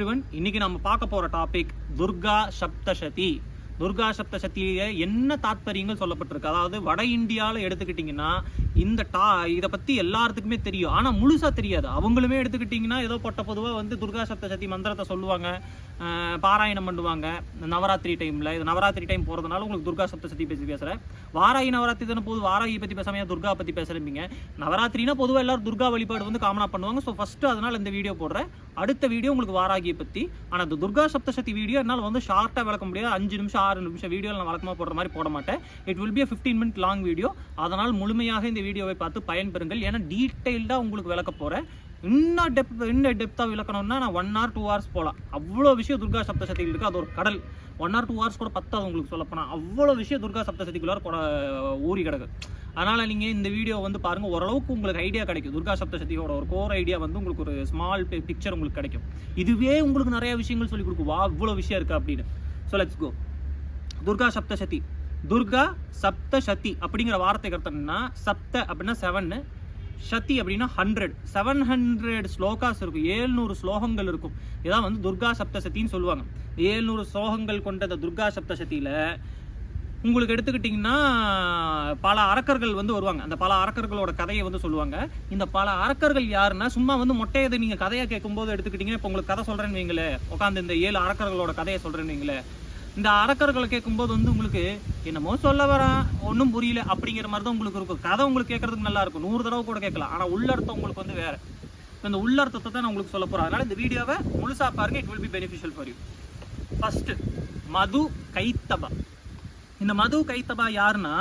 Everyone இன்னைக்கு நம்ம பார்க்க போற டாபிக் துர்கா சப்தசதி. துர்கா சப்தசதியில என்ன தாத்பரியங்கள் சொல்லப்பட்டிருக்கு? அதாவது வட இந்தியாவில் எடுத்துக்கிட்டிங்கன்னா இந்த டா இதை பற்றி எல்லாத்துக்குமே தெரியும். ஆனால் முழுசா தெரியாது. அவங்களுமே எடுத்துக்கிட்டிங்கன்னா ஏதோ பொட்ட பொதுவாக வந்து துர்கா சப்தசதி மந்திரத்தை சொல்லுவாங்க. பாராயணம் பண்ணுவாங்க. இந்த நவராத்திரி டைம்ல இது நவராத்திரி டைம் போறதுனால உங்களுக்கு துர்கா சப்தசதி பற்றி பேசுறேன். வாராயி நவராத்திரி தானே போது வாராகி பத்தி பேசாமையா துர்கா பத்தி பேசுகிறீங்க நவராத்திரினா பொதுவாக எல்லாரும் துர்கா வழிபாடு வந்து காமனா பண்ணுவாங்க. ஸோ ஃபஸ்ட்டு அதனால் இந்த வீடியோ போடுறேன். அடுத்த வீடியோ உங்களுக்கு வாராகியை பத்தி. ஆனால் இந்த துர்கா சப்தசதி வீடியோ என்னால் வந்து ஷார்ட்டாக விளக்க முடியாது. அஞ்சு நிமிஷம் ஆறு நிமிஷம் வீடியோ நான் வழக்கமாக போடுற மாதிரி போட மாட்டேன். It will be fifteen minute long video அதனால் முழுமையாக இந்த வீடியோவை பார்த்து பயன்பெறுங்கள். ஏன்னா டீட்டெயில்டாக உங்களுக்கு விளக்க போகிறேன் இன்னும் டெப்த் இன்னும் டெப்த்தாக விளக்கணும்னா நான் ஒன் ஆர் டூ ஹவர்ஸ் போகலாம் அவ்வளோ விஷயம் துர்கா சப்தசதியில் இருக்குது அது ஒரு கடல். ஒன் ஆர் டூ ஹவர்ஸ் கூட பத்தாது உங்களுக்கு சொல்லப்போனால் அவ்வளோ விஷயம் துர்கா சப்தசதிக்குள்ளார கூட ஊறி கிடக்கு. அதனால் நீங்கள் இந்த வீடியோ வந்து பாருங்கள் ஓரளவுக்கு உங்களுக்கு ஐடியா கிடைக்கும். துர்கா சப்தசதியோட ஒரு கோர் ஐடியா வந்து உங்களுக்கு ஒரு ஸ்மால் பிக்சர் உங்களுக்கு கிடைக்கும். இதுவே உங்களுக்கு நிறைய விஷயங்கள் சொல்லி கொடுக்கும். வா இவ்வளோ விஷயம் இருக்குது அப்படின்னு. So let's go Durga Saptashati Durga Sapta Shakti அப்படிங்கிற வார்த்தைக்கு அர்த்தம் சப்த அப்படின்னா செவன் சதி அப்படின்னா ஹண்ட்ரட் செவன் ஹண்ட்ரட் ஸ்லோகாஸ் இருக்கும். ஏழ்நூறு ஸ்லோகங்கள் இருக்கும். இதான் வந்து துர்கா சப்தசதின்னு சொல்லுவாங்க. ஏழ்நூறு ஸ்லோகங்கள் கொண்ட அந்த துர்கா சப்தசதியில உங்களுக்கு எடுத்துக்கிட்டிங்கன்னா பல அரக்கர்கள் வந்து வருவாங்க. அந்த பல அரக்கர்களோட கதையை வந்து சொல்லுவாங்க. இந்த பல அரக்கர்கள் யாருன்னா சும்மா வந்து மொட்டையதை நீங்கள் கதையை கேட்கும்போது எடுத்துக்கிட்டிங்கன்னா இப்போ உங்களுக்கு கதை சொல்கிறேன்னு வைங்களே உட்காந்து இந்த ஏழு அரக்கர்களோட கதையை சொல்கிறேன்னு வீங்களே இந்த அரக்கர்களை கேட்கும்போது வந்து உங்களுக்கு என்னமோ சொல்ல வரேன் ஒன்றும் புரியல அப்படிங்கிற மாதிரி தான் உங்களுக்கு இருக்கும். கதை உங்களுக்கு கேட்கறதுக்கு நல்லா இருக்கும். நூறு தடவை கூட கேட்கலாம். ஆனால் உள்ளர்த்தம் உங்களுக்கு வந்து வேறு. இந்த உள்ளர்த்தத்தை தான் நான் உங்களுக்கு சொல்ல போகிறேன் அதனால் இந்த வீடியோவை முழுசாக பாருங்க. It will be beneficial for you first Madhu Kaitabha. இந்த மது கைத்தபா யாருன்னா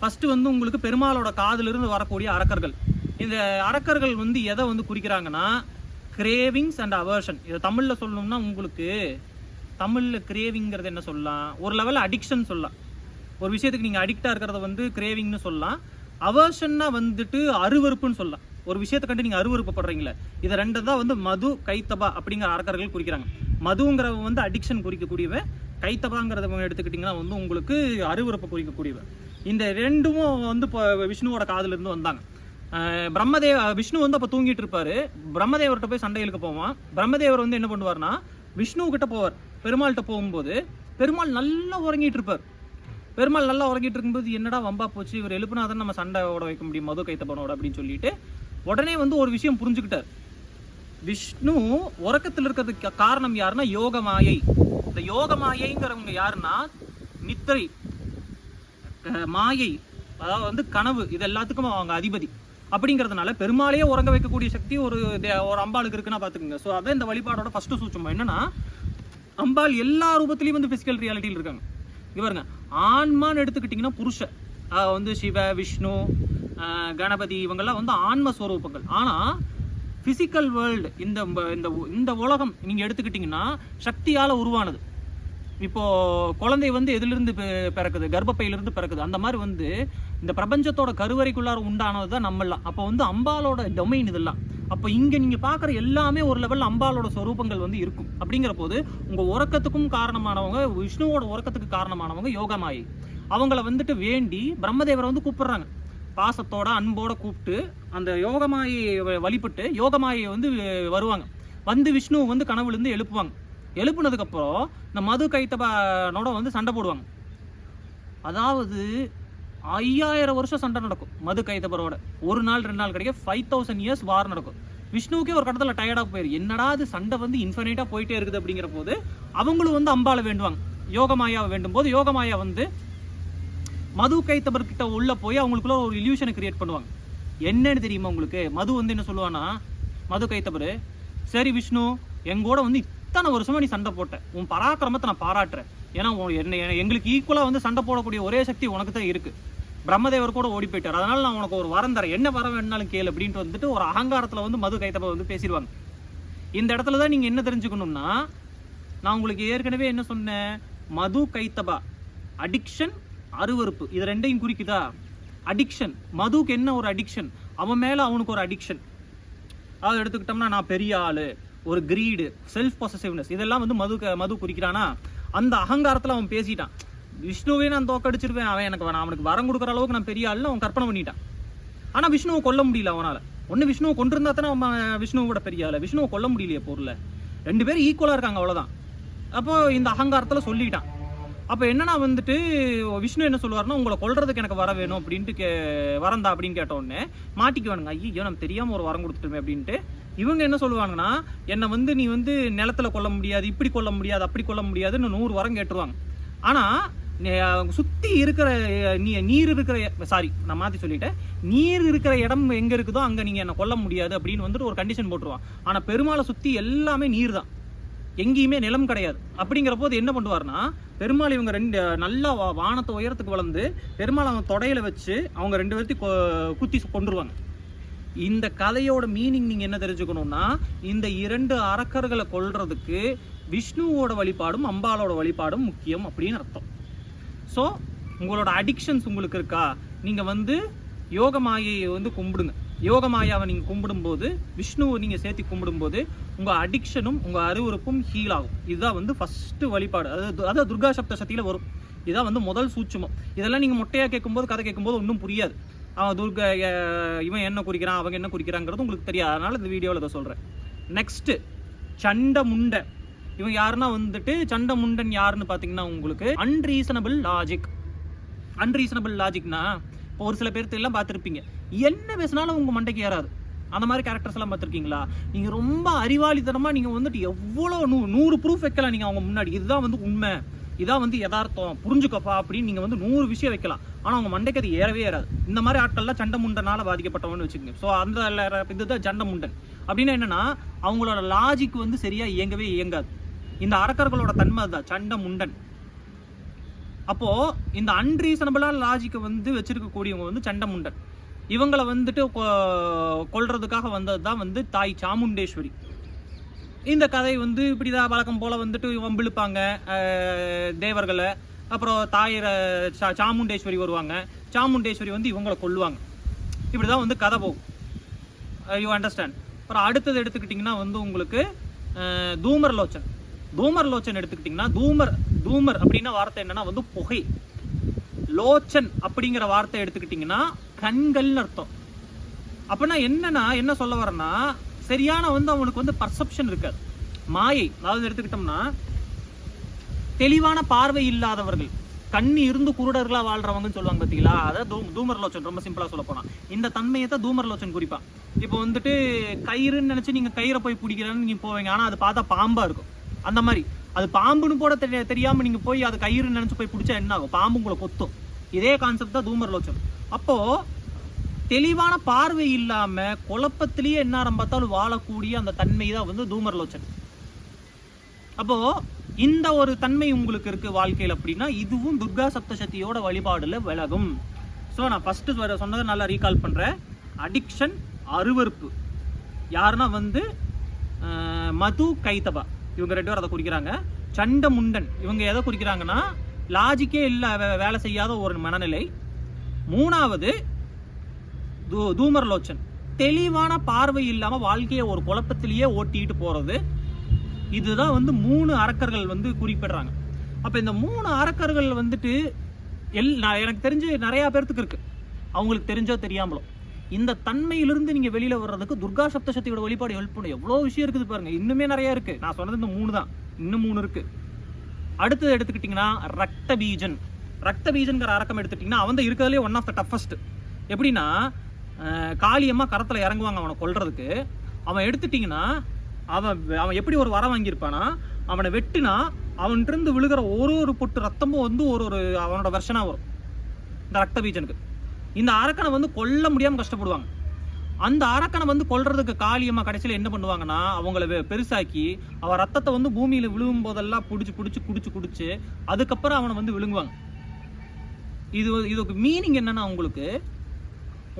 ஃபஸ்ட்டு வந்து உங்களுக்கு பெருமாளோட காதிலிருந்து வரக்கூடிய அரக்கர்கள். இந்த அரக்கர்கள் வந்து எதை வந்து குறிக்கிறாங்கன்னா கிரேவிங்ஸ் அண்ட் அவர்ஷன் இதை தமிழில் சொல்லணும்னா உங்களுக்கு தமிழில் கிரேவிங்கிறது என்ன சொல்லலாம்? ஒரு லெவலில் அடிக்ஷன் சொல்லலாம். ஒரு விஷயத்துக்கு நீங்கள் அடிக்டாக இருக்கிறத வந்து கிரேவிங்னு சொல்லலாம். அவர்ஷன்னா வந்துட்டு அருவருப்புன்னு சொல்லலாம். ஒரு விஷயத்தை கண்டு நீங்கள் அருவருப்படுறீங்களே இதை ரெண்டு தான் வந்து மது கைத்தபா அப்படிங்கிற அரக்கர்கள் குறிக்கிறாங்க. மதுங்கிறவங்க வந்து அடிக்ஷன் குறிக்கக்கூடியவன். கைத்தபாங்கிறத எடுத்துக்கிட்டிங்கன்னா வந்து உங்களுக்கு அருவறுப்பை குறிக்கக்கூடியவன். இந்த ரெண்டும் வந்து இப்போ விஷ்ணுவோட காதிலிருந்து வந்தாங்க. பிரம்மதேவ விஷ்ணு வந்து அப்போ தூங்கிட்டு இருப்பாரு. பிரம்மதேவர்கிட்ட போய் சண்டைகளுக்கு போவான். பிரம்மதேவர் வந்து என்ன பண்ணுவார்னா விஷ்ணுக்கிட்ட போவார். பெருமாள்கிட்ட போகும்போது பெருமாள் நல்லா உறங்கிட்டு இருப்பார். பெருமாள் நல்லா உறங்கிட்டு இருக்கும்போது என்னடா வம்பா போச்சு இவர் எழுப்புனாதான் நம்ம சண்டை ஓட வைக்க முடியும் மது கைத்தப்பனோட அப்படின்னு சொல்லிட்டு உடனே வந்து ஒரு விஷயம் புரிஞ்சுக்கிட்டார். விஷ்ணு உறக்கத்தில் இருக்கிறதுக்கு காரணம் யாருன்னா யோக மாயை இந்த யோக மாயைங்கிறவங்க யாருன்னா நித்திரை மாயை அதாவது வந்து கனவு இது எல்லாத்துக்கும் அவங்க அதிபதி. அப்படிங்கிறதுனால பெருமாளையே உறங்க வைக்கக்கூடிய சக்தி ஒரு தே- ஒரு அம்பாளுக்கு இருக்குன்னா பார்த்துக்கோங்க ஸோ அதான் இந்த வழிபாடோட ஃபஸ்ட்டு சூட்சம். என்னன்னா அம்பாள் எல்லா ரூபத்திலையும் வந்து பிசிக்கல் ரியாலிட்டியில் இருக்காங்க. இங்கே பாருங்க ஆன்மான்னு எடுத்துக்கிட்டிங்கன்னா புருஷ வந்து சிவ விஷ்ணு கணபதி இவங்கெல்லாம் வந்து ஆன்ம ஸ்வரூபங்கள். ஆனால் ஃபிசிக்கல் வேர்ல்டு இந்த இந்த இந்த உலகம் நீங்கள் எடுத்துக்கிட்டிங்கன்னா சக்தியால் உருவானது. இப்போது குழந்தை வந்து எதிலிருந்து பிறக்குது? கர்ப்பப்பையிலிருந்து பிறக்குது. அந்த மாதிரி வந்து இந்த பிரபஞ்சத்தோட கருவறைக்குள்ளார உண்டானது தான் நம்மளாம் அப்போ வந்து அம்பாலோட டொமைன் இதெல்லாம். அப்போ இங்கே நீங்கள் பார்க்குற எல்லாமே ஒரு லெவலில் அம்பாலோட ஸ்வரூபங்கள் வந்து இருக்கும். அப்படிங்கிற போது உங்கள் உறக்கத்துக்கும் காரணமானவங்க விஷ்ணுவோட உறக்கத்துக்கு காரணமானவங்க யோகமாயி அவங்கள வந்துட்டு வேண்டி பிரம்மதேவரை வந்து கூப்பிடுறாங்க. பாசத்தோட அன்போட கூப்பிட்டு அந்த யோகமாயை வ- வழிபட்டு யோகமாயை வந்து வருவாங்க. வந்து விஷ்ணு வந்து கனவுலேருந்து எழுப்புவாங்க. எழுப்புனதுக்கப்புறம் இந்த மது கைத்தபனோட வந்து சண்டை போடுவாங்க. அதாவது ஐயாயிரம் வருஷம் சண்டை நடக்கும். மது கைத்தபரோட ஒரு நாள் ரெண்டு நாள் கிடைக்க ஃபைவ் தௌசண்ட் இயர்ஸ் வார் நடக்கும். விஷ்ணுவுக்கே ஒரு கட்டத்தில் டயர்டாக போயிரு. என்னடா அது சண்டை வந்து இன்ஃபினைட்டாக போயிட்டே இருக்குது அப்படிங்கிற போது அவங்களும் வந்து அம்பாவை வேண்டுவாங்க. யோகமாயாவை வேண்டும் போது யோகமாயா வந்து மது கைத்தபர்கிட்ட உள்ள போய் அவங்களுக்குள்ள ஒரு இல்யூஷனை கிரியேட் பண்ணுவாங்க. என்னன்னு தெரியுமா உங்களுக்கு? மது வந்து என்ன சொல்லுவானா மது கைத்தபர் சரி விஷ்ணு எங்கூட வந்து இத்தனை வருஷமா நீ சண்டை போட்ட. உன் பராக்கிரமத்தை நான் பாராட்டுறேன். ஏன்னா உன் என்ன எங்களுக்கு ஈக்குவலாக வந்து சண்டை போடக்கூடிய ஒரே சக்தி உனக்கு தான் இருக்குது பிரம்மதேவர் கூட ஓடி போயிட்டார். அதனால நான் உனக்கு ஒரு வரம் தரேன். என்ன வரம் வேணாலும் கேளு அப்படின்ட்டு வந்துட்டு ஒரு அகங்காரத்தில் வந்து மது கைத்தப வந்து பேசிடுவாங்க. இந்த இடத்துல தான் நீங்கள் என்ன தெரிஞ்சுக்கணும்னா நான் உங்களுக்கு ஏற்கனவே என்ன சொன்னேன்? மது கைத்தபா அடிக்ஷன் அருவருப்பு. இது ரெண்டையும் குறிக்குதா? அடிக்ஷன் மதுக்கு என்ன ஒரு அடிக்ஷன் அவன் மேலே அவனுக்கு ஒரு அடிக்ஷன் அதை எடுத்துக்கிட்டோம்னா நான் பெரிய ஆள் ஒரு கிரீடு செல்ஃப் பொசசிவ்னஸ் இதெல்லாம் வந்து மது மது குறிக்கிறானா? அந்த அகங்காரத்தில் அவன் பேசிட்டான். விஷ்ணுவே நான் தோக்கடிச்சிருவேன் அவன் எனக்கு வேணாம் அவனுக்கு வரம் கொடுக்குற அளவுக்கு நான் பெரிய ஆள்னு அவன் கற்பனை பண்ணிட்டான். ஆனால் விஷ்ணுவை கொல்ல முடியல அவனால். ஒன்று விஷ்ணுவை கொண்டிருந்தா தானே அவன் விஷ்ணுவோட பெரிய ஆளு. விஷ்ணுவை கொல்ல முடியலையே பொருளை. ரெண்டு பேரும் ஈக்குவலாக இருக்காங்க அவ்வளோதான் அப்போ இந்த அகங்காரத்தில் சொல்லிட்டான். அப்போ என்னன்னா வந்துட்டு விஷ்ணு என்ன சொல்லுவார்னா உங்களை கொள்றதுக்கு எனக்கு வர வேணும் அப்படின்ட்டு கே வரந்தா அப்படின்னு கேட்டோடனே மாட்டிக்குவானுங்க. ஐயோ நம்ம தெரியாமல் ஒரு வரம் கொடுத்துட்டுமே அப்படின்ட்டு. இவங்க என்ன சொல்லுவாங்கன்னா என்னை வந்து நீ வந்து நிலத்துல கொல்ல முடியாது இப்படி கொல்ல முடியாது அப்படி கொல்ல முடியாதுன்னு நூறு வரம் கேட்டுருவாங்க. ஆனால் சுற்றி இருக்கிற நீ- நீர் இருக்கிற சாரி நான் மாற்றி சொல்லிட்டேன். நீர் இருக்கிற இடம் எங்கே இருக்குதோ அங்கே நீங்கள் என்னை கொல்ல முடியாது அப்படின்னு வந்துட்டு ஒரு கண்டிஷன் போட்டுருவான். ஆனால் பெருமாளை சுற்றி எல்லாமே நீர் தான் எங்கேயுமே நிலம் கிடையாது. அப்படிங்கிற போது என்ன பண்ணுவார்னா பெருமாள் இவங்க ரெண்டு நல்லா வா- வானத்தை உயரத்துக்கு வளர்ந்து பெருமாள் அவங்க தொடையில வச்சு அவங்க ரெண்டு பேர்த்தையும் கொ- குத்தி கொண்டுருவாங்க இந்த கதையோட மீனிங் நீங்கள் என்ன தெரிஞ்சுக்கணும்னா இந்த இரண்டு அரக்கர்களை கொல்றதுக்கு விஷ்ணுவோட வழிபாடும் அம்பாலோட வழிபாடும் முக்கியம் அப்படின்னு அர்த்தம். ஸோ உங்களோட அடிக்ஷன்ஸ் உங்களுக்கு இருக்கா? நீங்கள் வந்து யோக மாயையை வந்து கும்பிடுங்க. யோக மாயாவை நீங்கள் கும்பிடும்போது விஷ்ணுவை நீங்கள் சேர்த்து கும்பிடும்போது உங்கள் அடிக்ஷனும் உங்கள் அறிவுறுப்பும் ஹீல் ஆகும். இதுதான் வந்து ஃபஸ்ட்டு வழிபாடு. அதாவது அதாவது துர்கா சப்த சக்தியில் வரும். இதான் வந்து முதல் சூட்சமம். இதெல்லாம் நீங்கள் மொட்டையாக கேட்கும்போது கதை கேட்கும்போது ஒன்றும் புரியாது. அவன் துர்கா இவன் என்ன குறிக்கிறான் அவங்க என்ன குறிக்கிறாங்கிறது உங்களுக்கு தெரியாது. அதனால் இந்த வீடியோவில் இதை சொல்கிறேன் நெக்ஸ்ட்டு சண்டை முண்டை இவன் யாருன்னா வந்துட்டு சண்டை முண்டன் யாருன்னு பார்த்தீங்கன்னா உங்களுக்கு அன்ரீசனபிள் லாஜிக் அன்ரீசனபிள் லாஜிக்னா இப்போ ஒரு சில பேர்த்து எல்லாம் பார்த்துருப்பீங்க. என்ன பேசினாலும் உங்கள் மண்டைக்கு ஏறாது. அந்த மாதிரி கேரக்டர்ஸ் எல்லாம் பார்த்துருக்கீங்களா? நீங்கள் ரொம்ப அறிவாளித்தனமாக நீங்கள் வந்துட்டு எவ்வளோ நூ நூறு ப்ரூஃப் வைக்கலாம் நீங்கள் அவங்க முன்னாடி. இதுதான் வந்து உண்மை. இதான் வந்து யதார்த்தம். புரிஞ்சுக்கப்பா அப்படின்னு நீங்கள் வந்து நூறு விஷயம் வைக்கலாம். ஆனால் அவங்க மண்டைக்கு அது ஏறவே ஏறாது. இந்த மாதிரி ஆட்கள்லாம் சண்டை முண்டனால் பாதிக்கப்பட்டவன்னு வச்சுக்கோங்க. ஸோ அந்த இதுதான் சண்டை முண்டன். அப்படின்னா என்னென்னா அவங்களோட லாஜிக் வந்து சரியாக இயங்கவே இயங்காது. இந்த அரக்கர்களோட தன்மை அதுதான். சண்டை முண்டன். அப்போது இந்த அன்ரீசனபிளாக லாஜிக்கை வந்து வச்சிருக்கக்கூடியவங்க வந்து சண்டை முண்டன். இவங்களை வந்துட்டு கொ- வந்தது தான் வந்து தாய் சாமுண்டேஸ்வரி. இந்த கதை வந்து இப்படிதான் வழக்கம் போல் வந்துட்டு வம்பிழுப்பாங்க தேவர்களை. அப்புறம் தாயிர சா- சாமுண்டேஸ்வரி வருவாங்க. சாமுண்டேஸ்வரி வந்து இவங்களை கொல்லுவாங்க. இப்படிதான் வந்து கதை போகும். யூ அண்டர்ஸ்டாண்ட் அப்புறம் அடுத்தது எடுத்துக்கிட்டிங்கன்னா வந்து உங்களுக்கு தூமரலோச்சன். தூமர் லோச்சன் எடுத்துக்கிட்டீங்கன்னா எடுத்துக்கிட்டிங்கன்னா தூமர் தூமர் அப்படின்னா வார்த்தை என்னன்னா வந்து புகை. லோச்சன் அப்படிங்கிற வார்த்தை எடுத்துக்கிட்டிங்கன்னா கண்கள்னு அர்த்தம். அப்படின்னா என்னன்னா என்ன சொல்ல வரேன்னா சரியான வந்து அவனுக்கு வந்து பர்செப்ஷன் இருக்காது. மாயை அதாவது எடுத்துக்கிட்டோம்னா தெளிவான பார்வை இல்லாதவர்கள். கண் இருந்து குருடர்களாக வாழ்றவங்கன்னு சொல்லுவாங்க பார்த்தீங்களா அதை தூ தூமர் லோச்சன் ரொம்ப சிம்பிளா சொல்ல போனா. இந்த தன்மையை தான் தூமர் லோச்சன் குறிப்பா. இப்போ வந்துட்டு கயிறுன்னு நினைச்சு நீங்க கயிறை போய் பிடிக்கிறேன்னு நீங்க போவீங்க. ஆனா அது பார்த்தா பாம்பா இருக்கும். அந்த மாதிரி. அது பாம்புன்னு கூட தெரிய தெரியாமல் நீங்கள் போய் அது கயிறு நினச்சி போய் பிடிச்சா என்ன ஆகும்? பாம்பு உங்களை கொத்தும். இதே கான்செப்ட் தான் தூமர் லோச்சன் அப்போது தெளிவான பார்வை இல்லாமல் குழப்பத்திலேயே என்ன பார்த்தாலும் வாழக்கூடிய அந்த தன்மை தான் வந்து தூமர் லோச்சன் அப்போ இந்த ஒரு தன்மை உங்களுக்கு இருக்குது வாழ்க்கையில் அப்படின்னா இதுவும் துர்கா சப்தசக்தியோட வழிபாடில் விலகும். ஸோ நான் ஃபர்ஸ்ட் சொன்னதை நல்லா ரீகால் பண்ணுறேன் அடிக்ஷன் அருவருப்பு. யாருன்னா வந்து மது கைத்தபா இவங்க ரெண்டு பேர் அதை குறிக்கிறாங்க. சண்ட முண்டன் இவங்க எதை குறிக்கிறாங்கன்னா லாஜிக்கே இல்லை வே- வேலை செய்யாத ஒரு மனநிலை. மூணாவது தூ- தூமர்லோச்சன். தெளிவான பார்வை இல்லாமல் வாழ்க்கையை ஒரு குழப்பத்திலேயே ஓட்டிட்டு போகிறது இதுதான் வந்து மூணு அரக்கர்கள் வந்து குறிப்பிடுறாங்க. அப்போ இந்த மூணு அரக்கர்கள் வந்துட்டு எல் நான் எனக்கு தெரிஞ்சு நிறையா பேர்த்துக்கு இருக்குது அவங்களுக்கு தெரிஞ்சோ தெரியாமலோ. இந்த தன்மையிலிருந்து நீங்க வெளியில வர்றதுக்கு துர்கா சப்தசக்தியோட வழிபாடு ஹெல்ப் பண்ணும் எவ்வளவு விஷயம் இருக்குது பாருங்க. இன்னுமே நிறைய இருக்கு. நான் சொன்னது இந்த மூணு தான். இன்னும் மூணு இருக்கு. அடுத்தது எடுத்துக்கிட்டிங்கன்னா ரத்த பீஜன் ரத்த பீஜன்கிற அரக்கம் எடுத்துக்கிட்டிங்கன்னா அவன் தான் இருக்கிறதுலே ஒன் ஆஃப் த டஃபஸ்ட் எப்படின்னா காளியம்மா கரத்தில் இறங்குவாங்க அவனை கொல்றதுக்கு. அவன் எடுத்துட்டிங்கன்னா அவன் அவன் எப்படி ஒரு வரம் வாங்கியிருப்பானா அவனை வெட்டினா அவன்கிட்ட விழுகிற ஒரு ஒரு பொட்டு ரத்தமும் வந்து ஒரு ஒரு அவனோட வெர்ஷனாக வரும். இந்த ரத்த பீஜனுக்கு இந்த அரக்கனை வந்து கொல்ல முடியாமல் கஷ்டப்படுவாங்க. அந்த அரக்கனை வந்து கொல்றதுக்கு காளியம்மா கடைசியில் என்ன பண்ணுவாங்கன்னா அவங்கள பெருசாக்கி அவன் ரத்தத்தை வந்து பூமியில் விழுகும் போதெல்லாம் பிடிச்சி பிடிச்சி குடிச்சு குடிச்சு அதுக்கப்புறம் அவனை வந்து விழுங்குவாங்க. இது இதுக்கு மீனிங் என்னன்னா உங்களுக்கு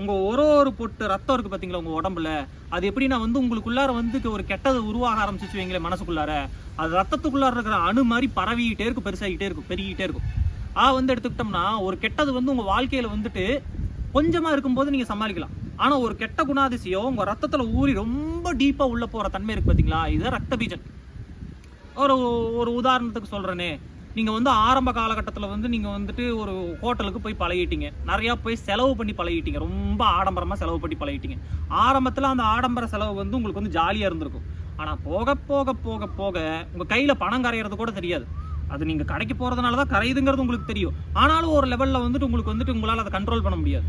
உங்க ஒரு ஒரு பொட்டு ரத்தம் இருக்கு பார்த்தீங்களா உங்க உடம்புல? அது எப்படின்னா வந்து உங்களுக்குள்ளார வந்து ஒரு கெட்டது உருவாக ஆரம்பிச்சிச்சு வைங்களே மனசுக்குள்ளார. அது ரத்தத்துக்குள்ளார இருக்கிற அணு மாதிரி பரவிக்கிட்டே இருக்கும் பெருசாகிட்டே இருக்கும் பெருகிட்டே இருக்கும். ஆ வந்து எடுத்துக்கிட்டோம்னா ஒரு கெட்டது வந்து உங்க வாழ்க்கையில வந்துட்டு கொஞ்சமா இருக்கும்போது நீங்கள் சமாளிக்கலாம். ஆனால் ஒரு கெட்ட குணாதிசயம் உங்கள் ரத்தத்தில் ஊறி ரொம்ப டீப்பாக உள்ளே போகிற தன்மை இருக்கு பார்த்தீங்களா இது ரத்த பீஜன். ஒரு ஒரு உதாரணத்துக்கு சொல்றேனே. நீங்கள் வந்து ஆரம்ப காலகட்டத்தில் வந்து நீங்கள் வந்துட்டு ஒரு ஹோட்டலுக்கு போய் பழகிட்டீங்க. நிறையா போய் செலவு பண்ணி பழகிட்டீங்க. ரொம்ப ஆடம்பரமாக செலவு பண்ணி பழகிட்டீங்க. ஆரம்பத்தில் அந்த ஆடம்பர செலவு வந்து உங்களுக்கு வந்து ஜாலியாக இருந்திருக்கும். ஆனா போக போக போக போக உங்கள் கையில் பணம் கரையிறது கூட தெரியாது. அது நீங்கள் கடைக்கு போகிறதுனால தான் கரையுதுங்கிறது உங்களுக்கு தெரியும். ஆனாலும் ஒரு லெவலில் வந்துட்டு உங்களுக்கு வந்துட்டு உங்களால் அதை கண்ட்ரோல் பண்ண முடியாது.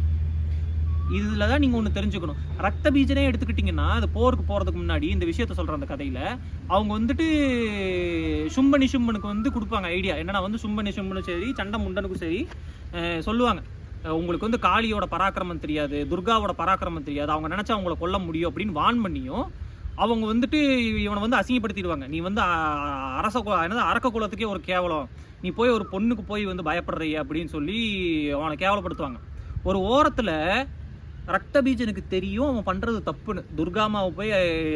இதில் தான் நீங்கள் ஒன்று தெரிஞ்சுக்கணும். ரத்த பீஜனே எடுத்துக்கிட்டிங்கன்னா அது போருக்கு போகிறதுக்கு முன்னாடி இந்த விஷயத்த சொல்கிற அந்த கதையில் அவங்க வந்துட்டு சும்பனி சும்பனுக்கு வந்து கொடுப்பாங்க ஐடியா என்னென்னா வந்து சும்பனி சும்பனும் சரி சண்டை முண்டனுக்கும் சரி சொல்லுவாங்க. உங்களுக்கு வந்து காளியோட பராக்கிரமம் தெரியாது துர்காவோட பராக்கிரமம் தெரியாது. அவங்க நினச்சா அவங்கள கொல்ல முடியும் அப்படின்னு வான் பண்ணியும் அவங்க வந்துட்டு இவனை வந்து அசிங்கப்படுத்திடுவாங்க. நீ வந்து அரச என்னது அரக்க குலத்துக்கே ஒரு கேவலம். நீ போய் ஒரு பொண்ணுக்கு போய் வந்து பயப்படுறிய அப்படின்னு சொல்லி அவனை கேவலப்படுத்துவாங்க. ஒரு ஓரத்தில் ரத்த பீஜனுக்கு தெரியும் அவன் பண்ணுறது தப்புன்னு. துர்காமாவை போய்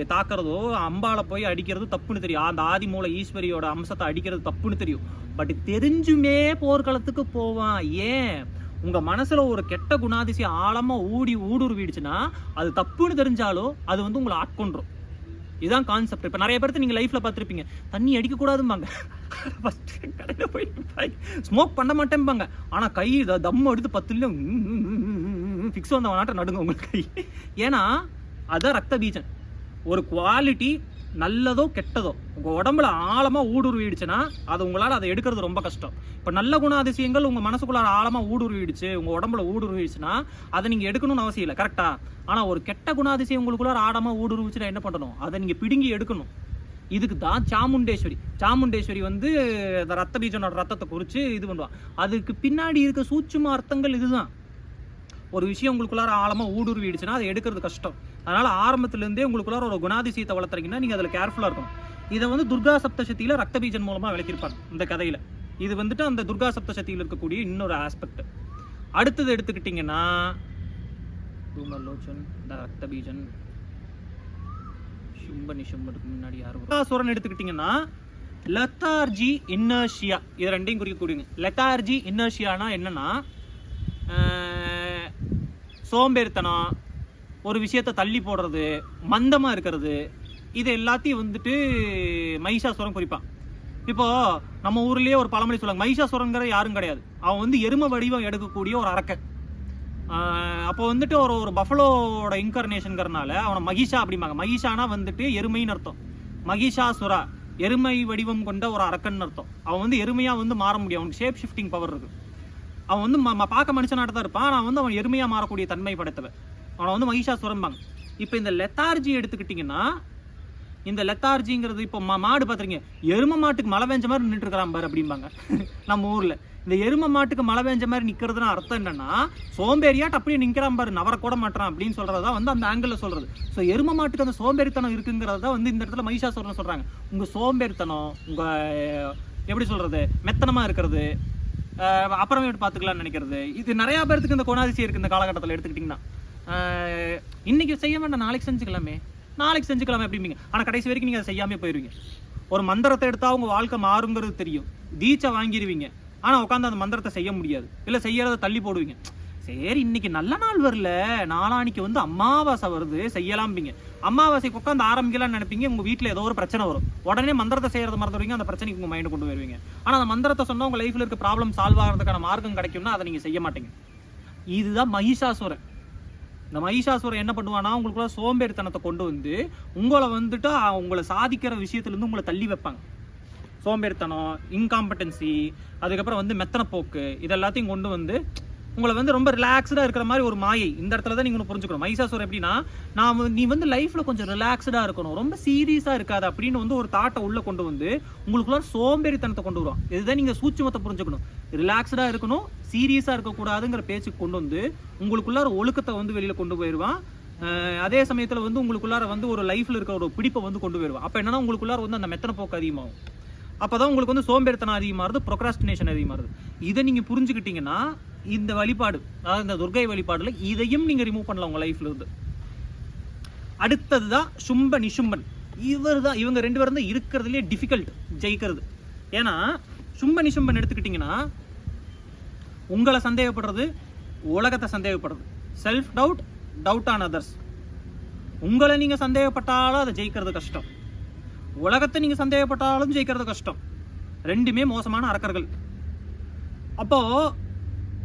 தாக்குறதோ அம்பாவை போய் அடிக்கிறது தப்புன்னு தெரியும். அந்த ஆதி மூல ஈஸ்வரியோட அம்சத்தை அடிக்கிறது தப்புன்னு தெரியும். பட் தெரிஞ்சுமே போர்க்களத்துக்கு போவான். ஏன்? உங்கள் மனசில் ஒரு கெட்ட குணாதிசயம் ஆழமாக ஊடி ஊடுருவிடுச்சுன்னா அது தப்புன்னு தெரிஞ்சாலும் அது வந்து உங்களை ஆட்கொண்டுரும் இதுதான் கான்செப்ட் இப்போ நிறைய பேர்த்து நீங்கள் லைஃப்பில் பார்த்துருப்பீங்க. தண்ணி அடிக்கக்கூடாதும்பாங்க. ஃபஸ்ட்டு கடையில் போய் ஸ்மோக் பண்ண மாட்டேன்பாங்க ஆனால் கை இதை தம்மு எடுத்து பத்துலையும் ஃபிக்ஸ் வந்த நாட்டை நடுங்க உங்களுக்கு கை. ஏன்னா அதான் ரத்த பீஜன் ஒரு குவாலிட்டி நல்லதோ கெட்டதோ உங்கள் உடம்புல ஆழமாக ஊடுருவிடுச்சுன்னா அது உங்களால் அதை எடுக்கிறது ரொம்ப கஷ்டம். இப்போ நல்ல குணாதிசயங்கள் உங்கள் மனசுக்குள்ளார ஆழமாக ஊடுருவிடுச்சு உங்கள் உடம்புல ஊடுருவிடுச்சுன்னா அதை நீங்கள் எடுக்கணும்னு அவசியம் இல்லை கரெக்டா ஆனால் ஒரு கெட்ட குணாதிசயம் உங்களுக்குள்ளார ஆழமாக ஊடுருவிச்சுன்னா என்ன பண்ணணும்? அதை நீங்கள் பிடுங்கி எடுக்கணும். இதுக்கு தான் சாமுண்டேஸ்வரி. சாமுண்டேஸ்வரி வந்து இந்த ரத்த பீஜனோட ரத்தத்தை குறித்து இது பண்ணுவான் அதுக்கு பின்னாடி இருக்க சூட்சும அர்த்தங்கள் இதுதான். ஒரு விஷயம் உங்களுக்குள்ளார ஆழமாக ஊடுருவிடுச்சுன்னா அதை எடுக்கிறது கஷ்டம். அதனால் ஆரம்பத்திலேருந்தே உங்களுக்குள்ளார ஒரு குணாதிசயத்தை வளர்த்துறீங்கன்னா நீங்கள் அதில் கேர்ஃபுல்லாக இருக்கணும். இதை வந்து துர்கா சப்தசக்தியில் ரத்த பீஜன் மூலமாக விளக்கியிருப்பாங்க இந்த கதையில். இது வந்துட்டு அந்த துர்கா சப்தசக்தியில் இருக்கக்கூடிய இன்னொரு ஆஸ்பெக்ட் அடுத்தது எடுத்துக்கிட்டிங்கன்னா தூமர்லோச்சன் இந்த ரத்த பீஜன். சும்பனி சும்பனுக்கு முன்னாடி யார் சுரன் எடுத்துக்கிட்டிங்கன்னா லெத்தார்ஜி இன்னர்ஷியா இது ரெண்டையும் குறிக்கக்கூடியங்க லெத்தார்ஜி இன்னர்ஷியானா என்னன்னா சோம்பேறித்தனம் ஒரு விஷயத்த தள்ளி போடுறது மந்தமாக இருக்கிறது இது எல்லாத்தையும் வந்துட்டு மகிஷாசுரம் குறிப்பான். இப்போது நம்ம ஊர்லேயே ஒரு பழமொழி சொல்லுவாங்க மகிஷாசுரங்கிற யாரும் கிடையாது. அவன் வந்து எரும வடிவம் எடுக்கக்கூடிய ஒரு அரக்கன். அப்போ வந்துட்டு ஒரு ஒரு பஃபலோட இன்கர்னேஷன்கிறனால அவனை மகிஷா அப்படிம்பாங்க. மகிஷானா வந்துட்டு எருமைன்னு அர்த்தம். மகிஷாசுரா எருமை வடிவம் கொண்ட ஒரு அரக்கன் அர்த்தம். அவன் வந்து எருமையாக வந்து மாற முடியும். அவனுக்கு ஷேப் ஷிஃப்டிங் பவர் இருக்கு. அவன் வந்து ம- பார்க்க மனுஷனாட்டு தான் இருப்பான் ஆனால் வந்து அவன் எருமையாக மாறக்கூடிய தன்மை படைத்தவன். அவனை வந்து மகிஷாசுரம்பாங்க இப்போ இந்த லெத்தார்ஜி எடுத்துக்கிட்டிங்கன்னா இந்த லெத்தார்ஜிங்கிறது இப்போ மா மாடு பார்த்துருங்க எரும மாட்டுக்கு மழை பெஞ்ச மாதிரி நின்றுட்டு இருக்கிறான் பாரு அப்படிம்பாங்க. நம்ம ஊரில். இந்த எரும மாட்டுக்கு மழை பெஞ்ச மாதிரி நிற்கிறதுனா அர்த்தம் என்னன்னா சோம்பேறியாட்டு அப்படியே நிற்கிறான் பாரு நவர கூட அப்படின்னு சொல்கிறதா வந்து அந்த ஆங்கிளில் சொல்றது. ஸோ எரும மாட்டுக்கு அந்த சோம்பேறித்தனம் இருக்குங்கிறத வந்து இந்த இடத்துல மகிஷாசுரன் சொல்றாங்க. உங்க சோம்பேறித்தனம் உங்க எப்படி சொல்றது மெத்தனமா இருக்கிறது அப்புறமேட்டு பார்த்துக்கலாம்னு நினைக்கிறது. இது நிறையா பேர்த்துக்கு இந்த குணாதிசயம் இருக்கு இந்த காலகட்டத்தில் எடுத்துக்கிட்டிங்கன்னா. இன்னைக்கு செய்ய வேண்டாம் நாளைக்கு செஞ்சுக்கலாமே. நாளைக்கு செஞ்சுக்கலாமே அப்படிம்பீங்க. ஆனால் கடைசி வரைக்கும் நீங்கள் அதை செய்யாமே போயிருவீங்க. ஒரு மந்திரத்தை எடுத்தால் உங்கள் வாழ்க்கை மாறுங்கிறது தெரியும். தீட்சை வாங்கிடுவீங்க ஆனால் உட்காந்து அந்த மந்திரத்தை செய்ய முடியாது. இல்லை செய்யறதை தள்ளி போடுவீங்க. சரி இன்னைக்கு நல்ல நாள் வரல. நாளானிக்கு வந்து அமாவாசை வருது. செய்யலாம்பீங்க. அமாவாசைக்கு உட்காந்து ஆரம்பிக்கலாம்னு நினைப்பீங்க. உங்கள் வீட்டில் ஏதோ ஒரு பிரச்சனை வரும். உடனே மந்திரத்தை செய்கிறது மறந்துடுவீங்க. அந்த பிரச்சனைக்கு உங்கள் மைண்ட் கொண்டு வருவீங்க ஆனால் அந்த மந்திரத்தை சொன்னால் உங்கள் லைஃப்பில் இருக்க ப்ராப்ளம் சால்வ் ஆகிறதுக்கான மார்க்கம் கிடைக்கும்னா அதை நீங்கள் செய்ய மாட்டீங்க. இதுதான் மகிஷாசுரன். இந்த மகிஷாசுரன் என்ன பண்ணுவானா உங்களுக்குள்ள சோம்பேறித்தனத்தை கொண்டு வந்து உங்களை வந்துட்டு உங்களை சாதிக்கிற விஷயத்துலேருந்து உங்களை தள்ளி வைப்பாங்க. சோம்பேறித்தனம் இன்காம்பட்டன்சி அதுக்கப்புறம் வந்து மெத்தன போக்கு இது எல்லாத்தையும் கொண்டு வந்து உங்களை வந்து ரொம்ப ரிலாக்ஸ்டாக இருக்கிற மாதிரி ஒரு மாயை. இந்த இடத்துல தான் நீங்கள் ஒன்று புரிஞ்சுக்கணும். மைசாசூர் எப்படின்னா நான் நீ வந்து லைஃப்பில் கொஞ்சம் ரிலாக்ஸ்டாக இருக்கணும். ரொம்ப சீரியஸாக இருக்காது அப்படின்னு வந்து ஒரு தாட்டை உள்ளே கொண்டு வந்து உங்களுக்குள்ள சோம்பேறித்தனத்தை கொண்டு வரும் இதுதான் நீங்கள் சூட்சமத்தை புரிஞ்சுக்கணும். ரிலாக்ஸ்டாக இருக்கணும் சீரியஸாக இருக்கக்கூடாதுங்கிற பேச்சுக்கு கொண்டு வந்து உங்களுக்குள்ளார ஒழுக்கத்தை வந்து வெளியில் கொண்டு போயிடுவான். அதே சமயத்தில் வந்து உங்களுக்குள்ளார வந்து ஒரு லைஃப்பில் இருக்கிற ஒரு பிடிப்பை வந்து கொண்டு போயிடுவோம் அப்போ என்னன்னா உங்களுக்குள்ளார வந்து அந்த மெத்தனை போக்கு அதிகமாகும். அப்போ தான் உங்களுக்கு வந்து சோம்பேறித்தனம் அதிகமாகுது ப்ரொக்ராஸ்டினேஷன் அதிகமாகுது. இதை நீங்கள் புரிஞ்சுக்கிட்டீங்கன்னா இந்த வழிபாடு அதாவது இந்த துர்கை வழிபாடுல இதையும் நீங்க ரிமூவ் பண்ணலாம் உங்க லைஃப்ல இருந்து. அடுத்ததுதான் சும்ப நிஷும்பன் இவர் தான் இவங்க ரெண்டு பேரும் தான் இருக்கிறதுலே டிஃபிகல்ட் ஜெயிக்கிறது. ஏன்னா சும்ப நிஷும்பன் எடுத்துக்கிட்டிங்கன்னா உங்களை சந்தேகப்படுறது உலகத்தை சந்தேகப்படுறது. Self doubt doubt on others உங்களை நீங்கள் சந்தேகப்பட்டாலும் அதை ஜெயிக்கிறது கஷ்டம். உலகத்தை நீங்கள் சந்தேகப்பட்டாலும் ஜெயிக்கிறது கஷ்டம். ரெண்டுமே மோசமான அரக்கர்கள். அப்போது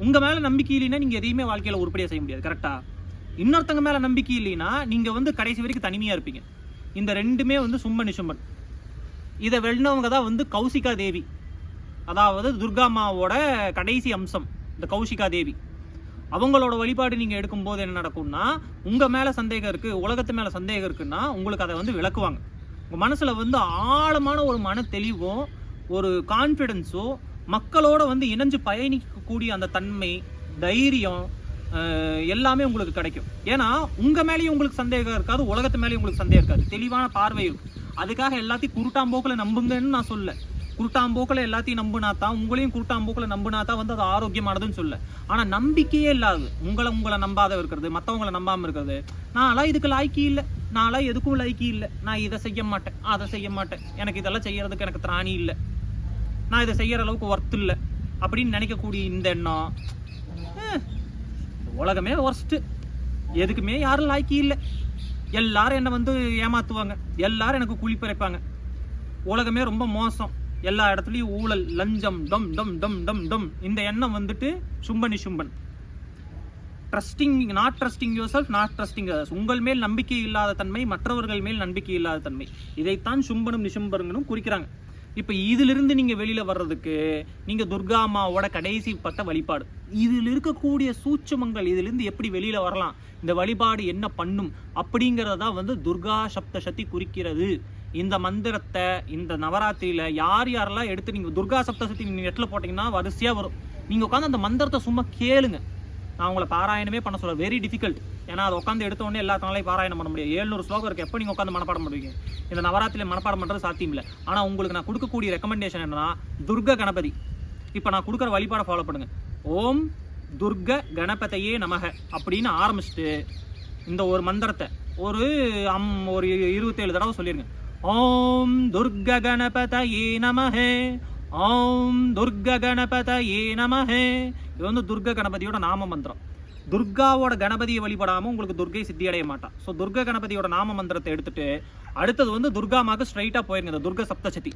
உங்க மேல நம்பிக்கை இல்லைன்னா நீங்க எதையுமே வாழ்க்கையில உருப்படியா செய்ய முடியாது கரெக்டா இன்னொருத்தங்க மேல நம்பிக்கை இல்லைன்னா நீங்க வந்து கடைசி வரைக்கும் தனிமையா இருப்பீங்க. இந்த ரெண்டுமே வந்து சும்மன் நிசும்பன். இதை வெல்னவங்க தான் வந்து கௌசிகா தேவி. அதாவது துர்காமாவோட கடைசி அம்சம் இந்த கௌசிகா தேவி. அவங்களோட வழிபாடு நீங்கள் எடுக்கும்போது என்ன நடக்கும்னா உங்கள் மேலே சந்தேகம் இருக்குது உலகத்து மேலே சந்தேகம் இருக்குன்னா உங்களுக்கு அதை வந்து விளக்குவாங்க. உங்கள் மனசில் வந்து ஆழமான ஒரு மன தெளிவும் ஒரு கான்ஃபிடென்ஸோ மக்களோட வந்து இணைஞ்சு கூடிய அந்த தன்மை தைரியம் எல்லாமே உங்களுக்கு கிடைக்கும். ஏன்னா உங்கள் மேலேயும் உங்களுக்கு சந்தேகம் இருக்காது உலகத்து மேலேயும் உங்களுக்கு சந்தேகம் இருக்காது. தெளிவான பார்வை இருக்கும். அதுக்காக எல்லாத்தையும் குருட்டாம்போக்கில் நம்புங்கன்னு நான் சொல்ல. குருட்டாம்போக்கில் எல்லாத்தையும் நம்பினா தான் உங்களையும் குருட்டாம்போக்கில் நம்பினா தான் வந்து அது ஆரோக்கியமானதுன்னு சொல்ல. ஆனால் நம்பிக்கையே இல்லாது. உங்களை உங்களை நம்பாத இருக்கிறது மற்றவங்களை நம்பாமல் இருக்கிறது. நான்லாம் இதுக்கு லாய்க்கி இல்லை. நான்லாம் எதுக்கும் லாய்க்கி இல்லை. நான் இதை செய்ய மாட்டேன் அதை செய்ய மாட்டேன். எனக்கு இதெல்லாம் செய்யறதுக்கு எனக்கு திராணி இல்லை. நான் இதை செய்யற அளவுக்கு ஒர்த் இல்லை. அப்படின்னு நினைக்கக்கூடிய இந்த எண்ணம். உலகமே ஒர்ஸ்ட்டு எதுக்குமே யாரும் லாய்க்கி இல்லை. எல்லாரும் என்னை வந்து ஏமாத்துவாங்க. எல்லாரும் எனக்கு குழி பிறப்பாங்க. உலகமே ரொம்ப மோசம். எல்லா இடத்துலையும் ஊழல் லஞ்சம் டம் டம் டம் டம் டம். இந்த எண்ணம் வந்துட்டு சும்பனி Shumbhan. Trusting not trusting yourself not trusting உங்கள் மேல் நம்பிக்கை இல்லாத தன்மை மற்றவர்கள் மேல் நம்பிக்கை இல்லாத தன்மை. இதைத்தான் சும்பனும் நிசும்பருங்கனும் குறிக்கிறாங்க. இப்போ இதிலிருந்து நீங்க வெளியில வர்றதுக்கு நீங்க துர்கா அம்மாவோட கடைசி பட்ட வழிபாடு. இதில் இருக்கக்கூடிய சூட்சுமங்கள் இதிலிருந்து எப்படி வெளியில வரலாம்? இந்த வழிபாடு என்ன பண்ணும்? அப்படிங்கிறத வந்து துர்கா சப்த சக்தி குறிக்கிறது. இந்த மந்திரத்தை இந்த நவராத்திரியில யார் யாரெல்லாம் எடுத்து நீங்க துர்கா சப்தசக்தி நீங்க நெட்டில் போட்டீங்கன்னா வரிசையாக வரும். நீங்க உட்காந்து அந்த மந்திரத்தை சும்மா கேளுங்க. நான் உங்களை பாராயணமே பண்ண சொல்ல வெரி டிஃபிகல்ட் ஏன்னா அதை உட்காந்து எடுத்த உடனே எல்லா பாராயணம் பண்ண முடியும் ஏழ்நூறு ஸ்லோகம் இருக்குது எப்போ நீங்கள் உட்காந்து மனப்பாடம் பண்ணுவீங்க? இந்த நவராத்திரியில் மனப்பாடம் பண்ணுறது சாத்தியம் இல்லை ஆனால் உங்களுக்கு நான் கொடுக்கக்கூடிய ரெக்கமெண்டேஷன் என்னன்னா துர்க கணபதி. இப்போ நான் கொடுக்குற வழிபாடை ஃபாலோ பண்ணுங்க. ஓம் துர்க கணபதையே நமக அப்படின்னு ஆரம்பிச்சுட்டு இந்த ஒரு மந்திரத்தை ஒரு அம் ஒரு இருபத்தேழு தடவை சொல்லிடுங்க ஓம் துர்க கணபதையே நமஹே ஓம் துர்க கணபதையே நமஹே. இது வந்து துர்க கணபதியோட நாம மந்திரம். துர்காவோட கணபதியை வழிபடாமல் உங்களுக்கு துர்கை சித்தி அடைய மாட்டான். ஸோ துர்க கணபதியோட நாம மந்திரத்தை எடுத்துட்டு அடுத்தது வந்து துர்காமாக்கு ஸ்ட்ரைட்டாக போயிருங்க இந்த துர்க சப்தசதி.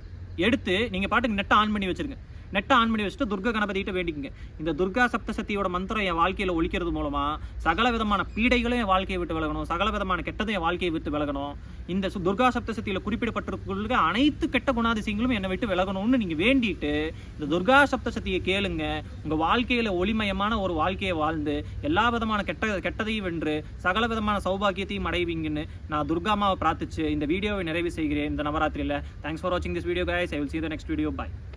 எடுத்து நீங்கள் பாட்டுக்கு நெட்டை ஆன் பண்ணி வச்சிருங்க. நெட்டை ஆன் பண்ணி வச்சுட்டு துர்க கணபதிகிட்ட வேண்டிக்கங்க. இந்த துர்கா சப்தசக்தியோட மந்திரம் என் வாழ்க்கையில் ஒழிக்கிறது மூலமாக சகல விதமான பீடைகளும் என் வாழ்க்கையை விட்டு விலகணும் சகல விதமான கெட்டதும் என் வாழ்க்கையை விட்டு விலகணும். இந்த துர்கா சப்தசக்தியில் குறிப்பிடப்பட்டிருக்க அனைத்து கெட்ட குணாதிசயங்களும் என்னை விட்டு விலகணும்னு நீங்கள் வேண்டிட்டு இந்த துர்கா சப்தசக்தியை கேளுங்க. உங்கள் வாழ்க்கையில் ஒளிமயமான ஒரு வாழ்க்கையை வாழ்ந்து எல்லா விதமான கெட்ட கெட்டதையும் வென்று சகல விதமான சௌபாகியத்தையும் அடைவீங்கன்னு நான் துர்காமாவை பிரார்த்திச்சு இந்த வீடியோவை நிறைவு செய்கிறேன். இந்த நவராத்திரியில். தேங்க்ஸ் ஃபார் வாட்சிங் this video guys I will see the next video video.